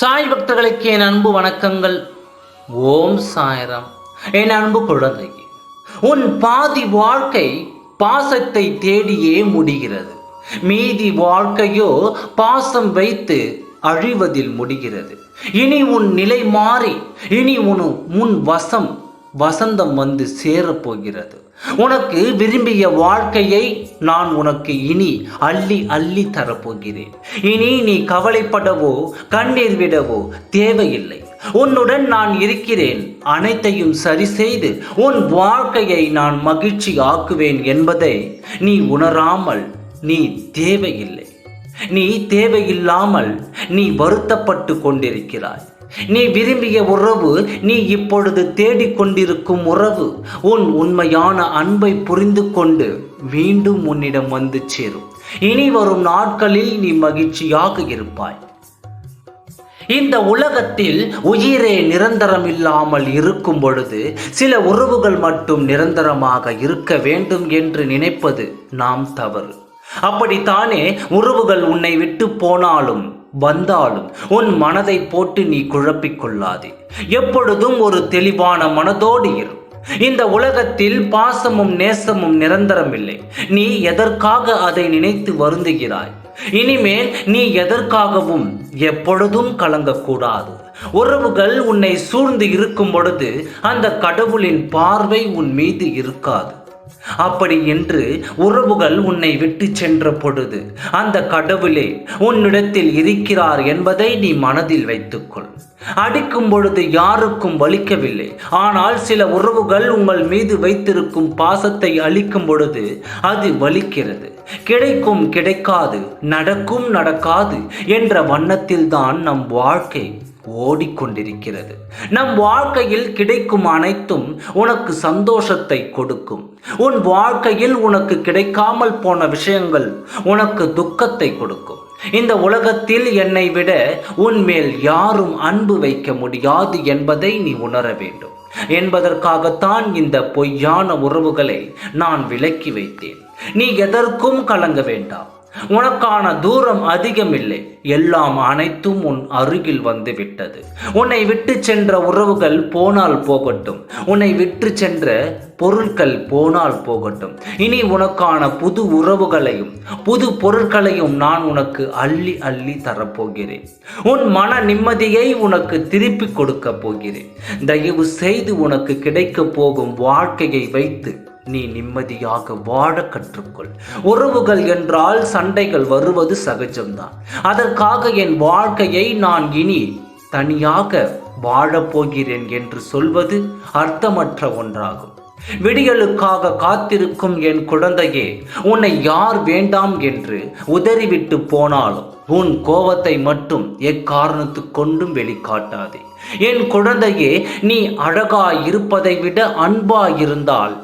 நண்பர்களுக்கு என் அன்பு வணக்கங்கள். ஓம் சாயரம். என் அன்பு குழந்தை உன் பாதி வாழ்க்கை பாசத்தை தேடியே முடிகிறது. மீதி வாழ்க்கையோ பாசம் வைத்து அழிவதில் முடிகிறது. இனி உன் நிலை மாறி இனி உன் முன் வசம் வசந்தம் வந்து சேரப்போகிறது. உனக்கு விரும்பிய வாழ்க்கையை நான் உனக்கு இனி அள்ளி அள்ளி தரப்போகிறேன். இனி நீ கவலைப்படவோ கண்ணீர் விடவோ தேவையில்லை. உன்னுடன் நான் இருக்கிறேன். அனைத்தையும் சரி செய்து உன் வாழ்க்கையை நான் மகிழ்ச்சி ஆக்குவேன் என்பதை நீ உணராமல் நீ தேவையில்லை. நீ தேவையில்லாமல் நீ வருத்தப்பட்டு கொண்டிருக்கிறாய். நீ விரும்பிய உறவு நீ இப்பொழுது தேடிக்கொண்டிருக்கும் உறவு. உன் உண்மையான அன்பை புரிந்து கொண்டு மீண்டும் உன்னிடம் வந்து சேரும். இனி வரும் நாட்களில் நீ மகிழ்ச்சியாக இருப்பாய். இந்த உலகத்தில் உயிரே நிரந்தரம் இல்லாமல் இருக்கும் பொழுது சில உறவுகள் மட்டும் நிரந்தரமாக இருக்க வேண்டும் என்று நினைப்பது நாம் தவறு. அப்படித்தானே உறவுகள் உன்னை விட்டு போனாலும் வந்தாலும் உன் மனதை போட்டு நீ குழப்பிக்கொள்ளாதே. எப்பொழுதும் ஒரு தெளிவான மனதோடு இரு. இந்த உலகத்தில் பாசமும் நேசமும் நிரந்தரமில்லை. நீ எதற்காக அதை நினைத்து வருந்துகிறாய்? இனிமேல் நீ எதற்காகவும் எப்பொழுதும் கலங்கக்கூடாது. உறவுகள் உன்னை சூழ்ந்து இருக்கும் பொழுது அந்த கடவுளின் பார்வை உன் மீது இருக்காது. அப்படி என்று உறவுகள் உன்னை விட்டு சென்ற பொழுது அந்த கடவுளே உன்னிடத்தில் இருக்கிறார் என்பதை நீ மனதில் வைத்துக்கொள். அடிக்கும் பொழுது யாருக்கும் வலிக்கவில்லை. ஆனால் சில உறவுகள் உங்கள் மீது வைத்திருக்கும் பாசத்தை அளிக்கும் பொழுது அது வலிக்கிறது. கிடைக்கும் கிடைக்காது நடக்கும் நடக்காது என்ற வண்ணத்தில்தான் நம் வாழ்க்கை. ஓடிக்கொண்டிருக்கிறது. நம் வாழ்க்கையில் கிடைக்கும் அனைத்தும் உனக்கு சந்தோஷத்தை கொடுக்கும். உன் வாழ்க்கையில் உனக்கு கிடைக்காமல் போன விஷயங்கள் உனக்கு துக்கத்தை கொடுக்கும். இந்த உலகத்தில் என்னை விட உன்மேல் யாரும் அன்பு வைக்க முடியாது என்பதை நீ உணர வேண்டும். என்பதற்காகத்தான் இந்த பொய்யான உறவுகளை நான் விலக்கி வைத்தேன். நீ எதற்கும் கலங்க வேண்டாம். உனக்கான தூரம் அதிகமில்லை. எல்லாம் அனைத்தும் உன் அருகில் வந்து விட்டது. உன்னை விட்டு சென்ற உறவுகள் போனால் போகட்டும். உன்னை விட்டு சென்ற பொருட்கள் போனால் போகட்டும். இனி உனக்கான புது உறவுகளையும் புது பொருட்களையும் நான் உனக்கு அள்ளி அள்ளி தரப்போகிறேன். உன் மன நிம்மதியை உனக்கு திருப்பி கொடுக்க போகிறேன். தயவு செய்து உனக்கு கிடைக்க போகும் வாழ்க்கையை வைத்து நீ நிம்மதியாக வாழ கற்றுக்கொள். உறவுகள் என்றால் சண்டைகள் வருவது சகஜம்தான். அதற்காக என் வாழ்க்கையை நான் இனி தனியாக வாழப்போகிறேன் என்று சொல்வது அர்த்தமற்ற ஒன்றாகும். விடியலுக்காக காத்திருக்கும் என் குழந்தையே உன்னை யார் வேண்டாம் என்று உதறிவிட்டு போனாலும் உன் கோபத்தை மட்டும் எக்காரணத்து கொண்டும் வெளிக்காட்டாதே. என் குழந்தையே நீ அழகாய் இருப்பதை விட அன்பாயிருந்தால்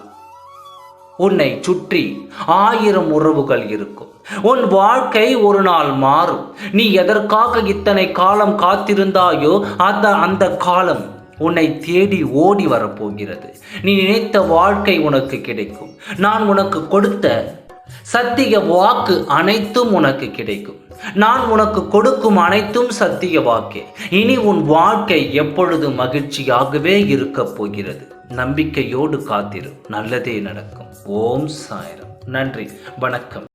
உன்னை சுற்றி ஆயிரம் உறவுகள் இருக்கும். உன் வாழ்க்கை ஒரு நாள் மாறும். நீ எதற்காக இத்தனை காலம் காத்திருந்தாயோ அந்த அந்த காலம் உன்னை தேடி ஓடி வரப்போகிறது. நீ நினைத்த வாழ்க்கை உனக்கு கிடைக்கும். நான் உனக்கு கொடுத்த சத்திய வாக்கு அனைத்தும் உனக்கு கிடைக்கும். நான் உனக்கு கொடுக்கும் அனைத்தும் சத்திய வாக்கே. இனி உன் வாழ்க்கை எப்பொழுது மகிழ்ச்சியாகவே இருக்கப் போகிறது? நம்பிக்கையோடு காத்திரு. நல்லதே நடக்கும். ஓம் சாய்ரம். நன்றி. வணக்கம்.